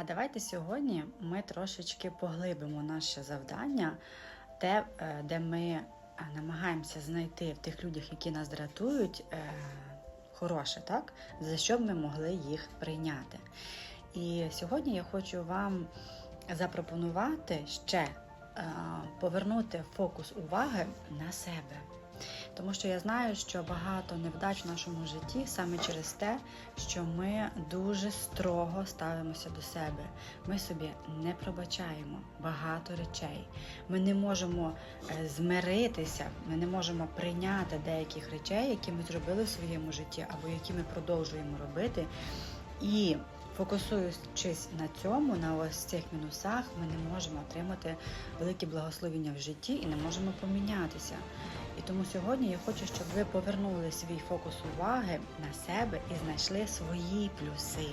А давайте сьогодні ми трошечки поглибимо наше завдання, те, е, де ми е, намагаємося знайти в тих людях, які нас дратують, е, хороше, так? За що б ми могли їх прийняти. І сьогодні я хочу вам запропонувати ще повернути фокус уваги на себе. Тому що я знаю, що багато невдач в нашому житті саме через те, що ми дуже строго ставимося до себе. Ми собі не пробачаємо багато речей. Ми не можемо е, змиритися, ми не можемо прийняти деяких речей, які ми зробили в своєму житті, або які ми продовжуємо робити. І фокусуючись на цьому, на ось цих мінусах, ми не можемо отримати великі благословення в житті і не можемо помінятися. І тому сьогодні я хочу, щоб ви повернули свій фокус уваги на себе і знайшли свої плюси.